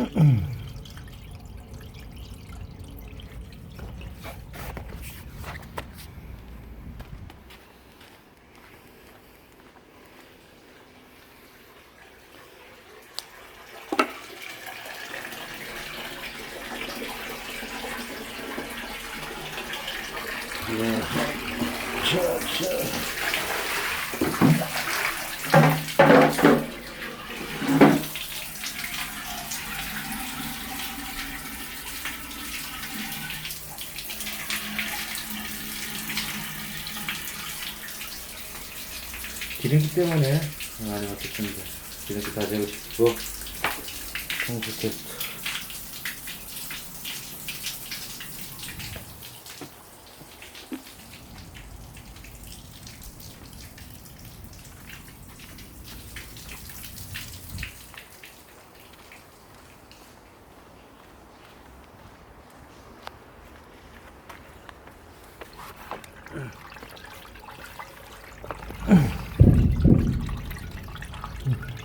Yeah. Sure, sure. Uh, 기름기 때문에 많이 맞췄습니다. 기름기 다 제거 시키고 청소 테스트.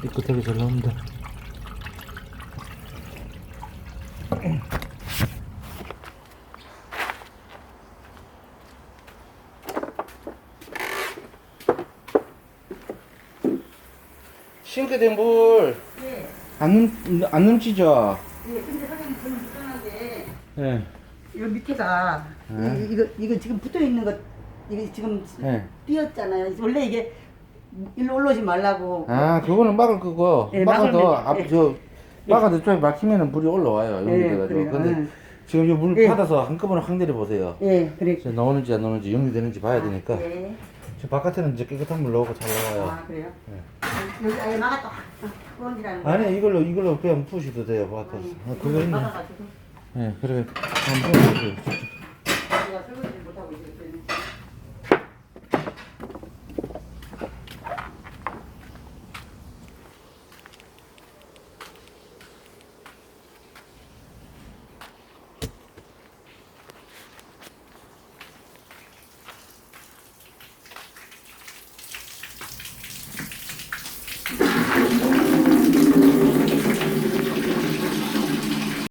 깨끗하게 잘 나옵니다. 싱크대 물. 네. 안, 넘, 안 넘치죠? 네, 근데 저는 불편하게 네. 이 밑에가 네. 이, 이거 이거 지금 붙어 있는 거 이게 지금 네. 띄었잖아요. 원래 이게 일로 올라오지 말라고. 아, 그거는 막을 거고, 네, 막아도, 막으면 앞, 돼. 저, 막아도 쪽에 막히면은 물이 올라와요. 여기 네, 돼가지고. 그래요. 근데 응. 지금 이물 네. 받아서 한꺼번에 확 내려 보세요. 예, 그래. 이제 나오는지 안 나오는지 용리되는지 봐야 되니까. 네. 저 바깥에는 이제 깨끗한 물 나오고 잘 나와요. 아, 그래요? 네. 여기 아예 막았다. 그런지라는 거. 아니, 이걸로, 이걸로 그냥 부으셔도 돼요, 바깥에서. 아, 그거 있네. 막아가지고. 네, 그래. 한번 부어주세요. 제가 설거지